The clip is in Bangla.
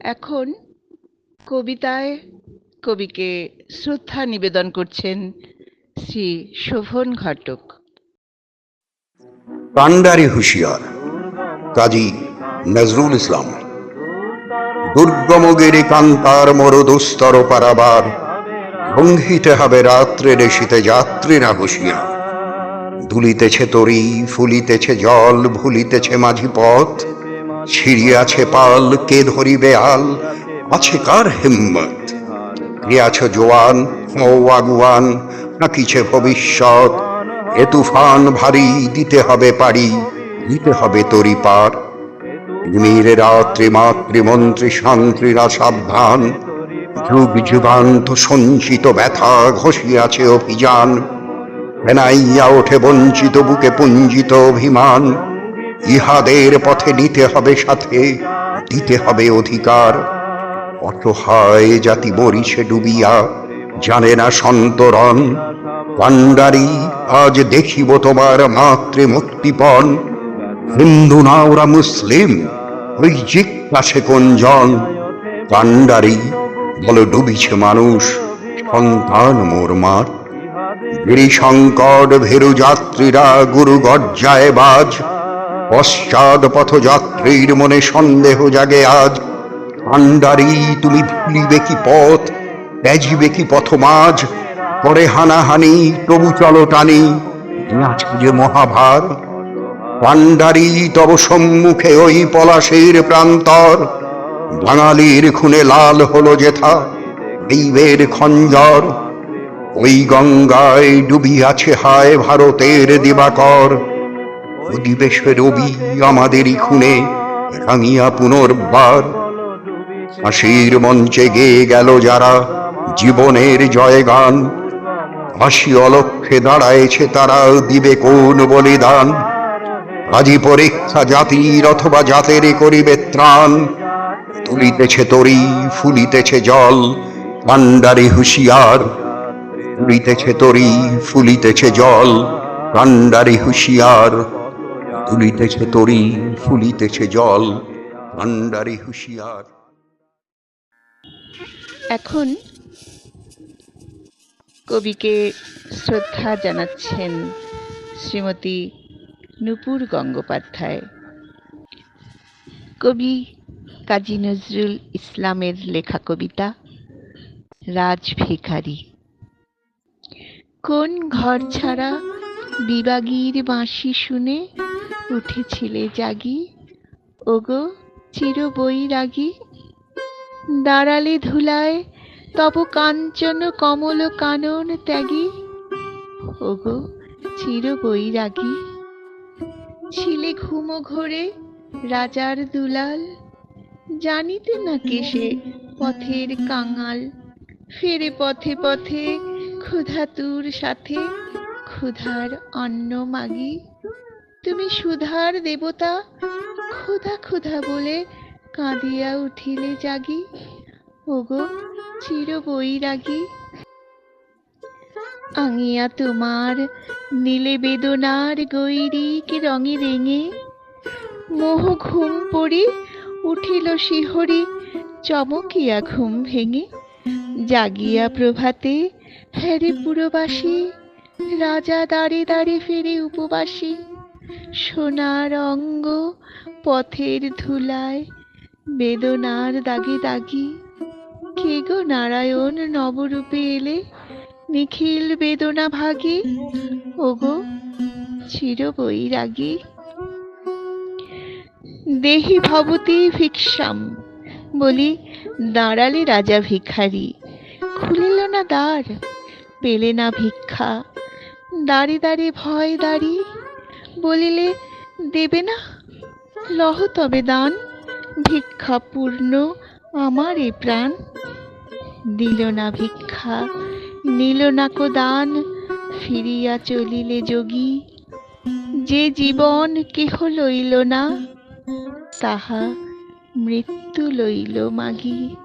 এখন কবিতায় কবিকে শ্রদ্ধা নিবেদন করছেন শ্রী শোভন ঘটক। কান্ডারি হুঁশিয়ার, কাজী নজরুল ইসলাম। দুর্গম গিরি কান্তার মরুদুস্তর পারাবার, ভঙ্গিতে হবে রাত্রে রেশিতে যাত্রীরা হুঁশিয়ার দুলিতেছে তরি, ফুলিতেছে জল, ভুলিতেছে মাঝি পথ ছিড়িয়াছে পাল, কে ধরিবে আল? আছে কার হিম্মত? ক্রিয়াছ জোয়ান, ও আগুয়ান? নাকিছে ভবিষ্যৎ? এ তুফান ভারী, দিতে হবে পারি, দিতে হবে তরি পার। নিমিরে রাত্রি মাতৃমন্ত্রী শান্ত্রীরা সাবধান। যুগ যুগান্ত সঞ্চিত ব্যথা ঘষিয়াছে অভিযান। ফেনাইয়া ওঠে বঞ্চিত বুকে পুঞ্জিত অভিমান। ইহাদের পথে নিতে হবে সাথে, দিতে হবে অধিকার। অসহায় জাতি মরিছে ডুবিয়া, জানে না সন্তরণ। পাণ্ডারি, আজ দেখিব তোমার মাতৃ মুক্তিপণ হিন্দু না ওরা মুসলিম, ওই জিজ্ঞাসে কোন জন? কান্ডারি বলে ডুবিছে মানুষ, সন্তান মোর মার। গিরি সংকট ভেরু যাত্রীরা গুরু গর্জায় বাজ। পশ্চাৎ পথযাত্রীর মনে সন্দেহ জাগে আজ। কান্ডারি তুমি ভুলিবে কি পথ, ত্যাজিবে কি পথ মাঝ করে হানাহানি, তবু চলো টানি। যে মহাভার? পান্ডারি তব সম্মুখে ওই পলাশের প্রান্তর। বাঙালির খুনে লাল হলো যেথা দৈবের খঞ্জর। ওই গঙ্গায় ডুবি আছে হায় ভারতের দিবাকর। অধিবেশে রবি আমাদেরই খুনে রাঙিয়া পুনর্বার হাসির মঞ্চে গেয়ে গেল যারা জীবনের জয়গান। হাসি অলক্ষে দাঁড়ায়েছে তারা দিবে কোন বলিদান। আজি পরীক্ষা জাতির অথবা জাতের করিবে ত্রাণ। তুলিতেছে তরি, ফুলিতেছে জল কান্ডারি হুঁশিয়ার। তুলিতেছে তরি, ফুলিতেছে জল কান্ডারি হুঁশিয়ার। তুলিতেছে তরি, ফুলিতেছে জল কান্ডারি হুঁশিয়ার। এখন কবিকে শ্রদ্ধা জানাচ্ছেন শ্রীমতী নূপুর গঙ্গোপাধ্যায়। কবি কাজী নজরুল ইসলামের লেখা কবিতা রাজ ভিখারি কোন ঘর ছাড়া বিবাগীর বাঁশি শুনে উঠেছিলে জাগি। ওগো চির বৈরাগী দাঁড়ালে ধুলায় তব কাঞ্চন কমল কানন ত্যাগী। ওগো চির বৈরাগী ছিলে ঘুমো ঘোরে রাজার দুলাল, জানিতে না কেসে পথের কাঙাল। ফেরে পথে পথে ক্ষুধাতুর সাথে ক্ষুধার অন্ন মাগি। তুমি সুধার দেবতা, ক্ষুধা ক্ষুধা বলে কাঁদিয়া উঠিলে জাগি। ওগো, চির বৈরাগী। আঙিয়া তোমার নীলে বেদনার গৈরিক রঙে রেঙে মোহ ঘুম পড়ি উঠিল শিহরি চমকিয়া ঘুম ভেঙে। জাগিয়া প্রভাতে হ্যারে পুরবাসী রাজা দাঁড়ে দাঁড়ে ফেরে উপবাসী। সোনার অঙ্গ পথের ধুলায়, বেদনার দাগি দাগি। কে গো নারায়ণ, নবরূপে এলে নিখিল বেদনা ভাগি? ওগো, চির বৈরাগী। দেহি ভবতী ভিক্ষাম, বলি, দাঁড়ালে রাজা ভিখারি। খুলিল না দ্বার, পেলে না ভিক্ষা। দাঁড়ে, দাঁড়ি, ভয়, দাঁড়ি বলিলে, দেবে না? লহ তবে দান ভিক্ষা পূর্ণ আমার এ প্রাণ। দিল না ভিক্ষা, নিল না কো দান, ফিরিয়া চলিলে যোগী। যে জীবন কেহ লইল না, তাহা মৃত্যু লইল মাগি।